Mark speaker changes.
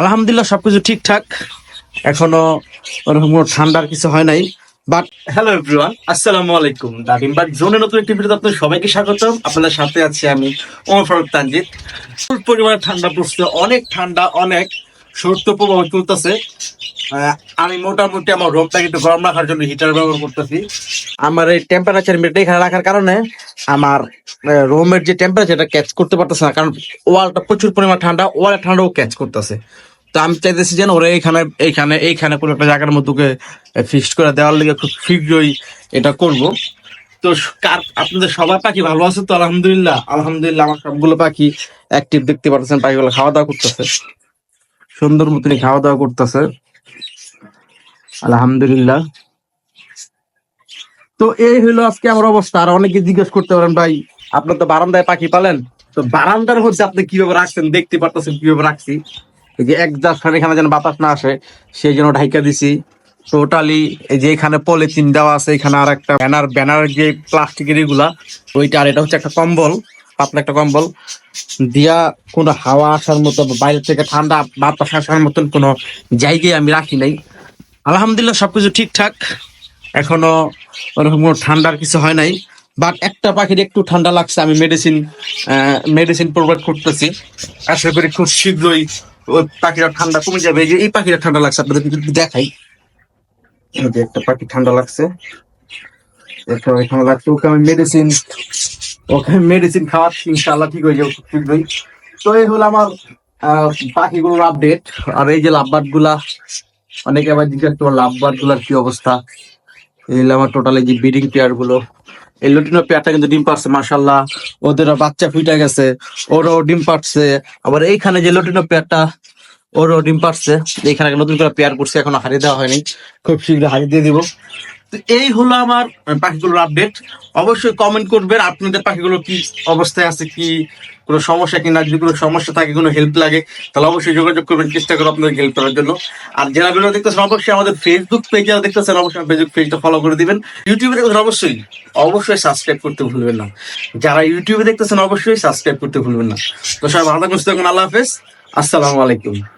Speaker 1: আলহামদুলিল্লাহ সবকিছু ঠিকঠাক। এখনও ওরকম কোনো ঠান্ডার কিছু হয় নাই বাট হ্যালো এভরিওয়ান আসসালামু আলাইকুম। দাদিমবার জোনে নতুন একটি ভিডিওতে আপনাদের সবাইকে স্বাগতম। আপনাদের সাথে আছি আমি ওমর ফারুক তানজিৎ পরিমাণে ঠান্ডা পড়ছে অনেক ঠান্ডা, অনেক। শৈত্য প্রভাব চলতেছে আমি মোটামুটি আমার রুমটাকে একটু গরম রাখার জন্য হিটার ব্যবহার করতেছি। আমার এই টেম্পারেচার মিটার এখানে রাখার কারণে আমার রুমের যে টেম্পারেচারটা ক্যাচ করতে পারতেছে না, কারণ ওয়ালটা প্রচুর পরিমাণ ঠান্ডা, ওয়ালের ঠান্ডাও ক্যাচ করতেছে। তো আমি চাইতেছি যেন ওরা এইখানে এইখানে এইখানে কোনো একটা জায়গার মধ্যে ফিক্সড করে দেওয়ার লিগে খুব শীঘ্রই এটা করব। তো কার, আপনাদের সবার পাখি ভালো আছে তো? আলহামদুলিল্লাহ। আলহামদুলিল্লাহ, আমার সবগুলো পাখি অ্যাক্টিভ দেখতে পাচ্ছেন পাখিগুলো খাওয়া দাওয়া করতেছে। সুন্দর মতনই খাওয়া দাওয়া করতেছে। আলহামদুলিল্লাহ। তো এই হলো আজকে আমার অবস্থা। আর অনেকে জিজ্ঞেস করতে পারেন, ভাই আপনার তো বারান্দায় পাখি পালেন? তো বারান্দার হচ্ছে আপনি কীভাবে রাখছেন, দেখতে পারতেছেন কীভাবে রাখছি? যে এক জাস্ট এখানে যেন বাতাস না আসে, সেই জন্য ঢাইকা দিছি। টোটালি এই যে এখানে পলিথিন দেওয়া আছে, এখানে আর একটা ব্যানার ব্যানার যে প্লাস্টিকের এগুলা, ওইটা আর এটা হচ্ছে একটা কম্বল। পাতলা একটা কম্বল দিয়া কোনো হাওয়া আসার মতো বাইরে থেকে ঠান্ডা বাতাস আসার মতন কোনো জায়গায় আমি রাখি নাই। আলহামদুলিল্লাহ সবকিছু ঠিকঠাক। এখনও ওরকম কোনো ঠান্ডার কিছু হয় নাই। বাট একটা পাখির একটু ঠান্ডা লাগছে, আমি মেডিসিন মেডিসিন প্রোভাইড করতেছি। আশা করি খুব শীঘ্রই ওই পাখিটা ঠান্ডা কমে যাবে। এই যে এই পাখিটা ঠান্ডা লাগছে, আপনাদের দেখাই। একটা পাখি ঠান্ডা লাগছে। পাখি ঠান্ডা লাগছে, ওকে আমি মেডিসিন ওকে মেডিসিন খাওয়াচ্ছি, ইনশাআল্লাহ ঠিক হয়ে যাবে, খুব শীঘ্রই। তো এই হলো আমার পাখিগুলোর আপডেট আর এই যে লাভবার্ডগুলা, অনেকে আবার জিজ্ঞাসা করো লাভবার্ডগুলার কি অবস্থা? এই হলো আমার টোটালি যে ব্রিডিং পেয়ারগুলো। এই লুটিনো পেয়ারটা কিন্তু ডিম পারছে মার্শাল্লাহ ওদেরও বাচ্চা ফুটে গেছে, ওরও ডিম পারছে আবার এইখানে যে লুটিনো পেয়ারটা ওরও ডিম পারছে এইখানে নতুন করে পেয়ার করছে, এখনও হারিয়ে দেওয়া হয়নি। খুব শীঘ্র হারিয়ে দিয়ে দিব। তো এই হলো আমার পাখিগুলোর আপডেট অবশ্যই কমেন্ট করবেন আপনাদের পাখিগুলো কি অবস্থায় আছে কি কোনো সমস্যা কিনা? যদি কোনো সমস্যা থাকে কোনো হেল্প লাগে তাহলে অবশ্যই যোগাযোগ করবেন চেষ্টা করব আপনাদের হেল্প করার জন্য। আর যারা ভিডিও দেখতেছেন অবশ্যই আমাদের ফেসবুক পেজে দেখতেছেন অবশ্যই ফেসবুক পেজটা ফলো করে দিবেন। ইউটিউবে দেখতেছেন অবশ্যই অবশ্যই সাবস্ক্রাইব করতে ভুলবেন না। যারা ইউটিউবে দেখতেছেন অবশ্যই সাবস্ক্রাইব করতে ভুলবেন না। তো সবাই ভালো থাকুন, আল্লাহ হাফেজ। আসসালামু আলাইকুম।